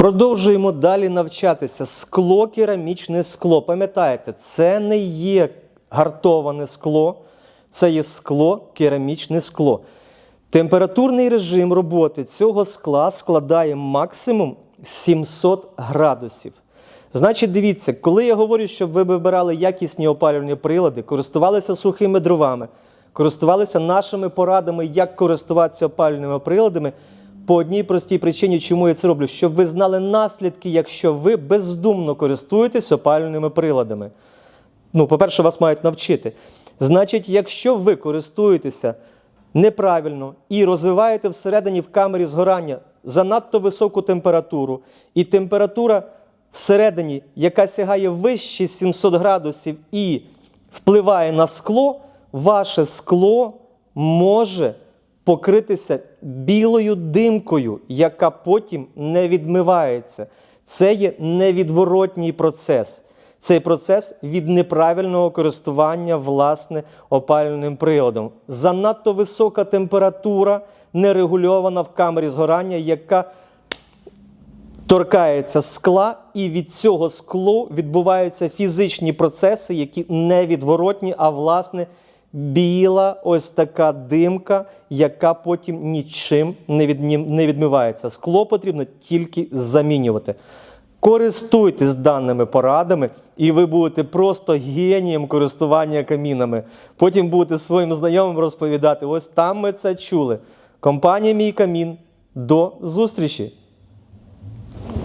Продовжуємо далі навчатися. Скло, керамічне скло. Пам'ятаєте, це не є гартоване скло, це є скло, керамічне скло. Температурний режим роботи цього скла складає максимум 700 градусів. Значить, дивіться, коли я говорю, щоб ви вибирали якісні опалювальні прилади, користувалися сухими дровами, користувалися нашими порадами, як користуватися опалювальними приладами, по одній простій причині, чому я це роблю, щоб ви знали наслідки, якщо ви бездумно користуєтесь опалювальними приладами. Ну, по-перше, вас мають навчити. Значить, якщо ви користуєтеся неправильно і розвиваєте всередині в камері згорання занадто високу температуру, і температура всередині, яка сягає вище 700 градусів і впливає на скло, ваше скло може покритися білою димкою, яка потім не відмивається. Це є невідворотній процес. Цей процес від неправильного користування власне опалювальним приладом. Занадто висока температура нерегульована в камері згорання, яка торкається скла, і від цього склу відбуваються фізичні процеси, які невідворотні, а власне біла ось така димка, яка потім нічим не, відмивається. Скло потрібно тільки замінювати. Користуйтесь даними порадами, і ви будете просто генієм користування камінами. Потім будете своїм знайомим розповідати: ось там ми це чули. Компанія Мій Камін. До зустрічі!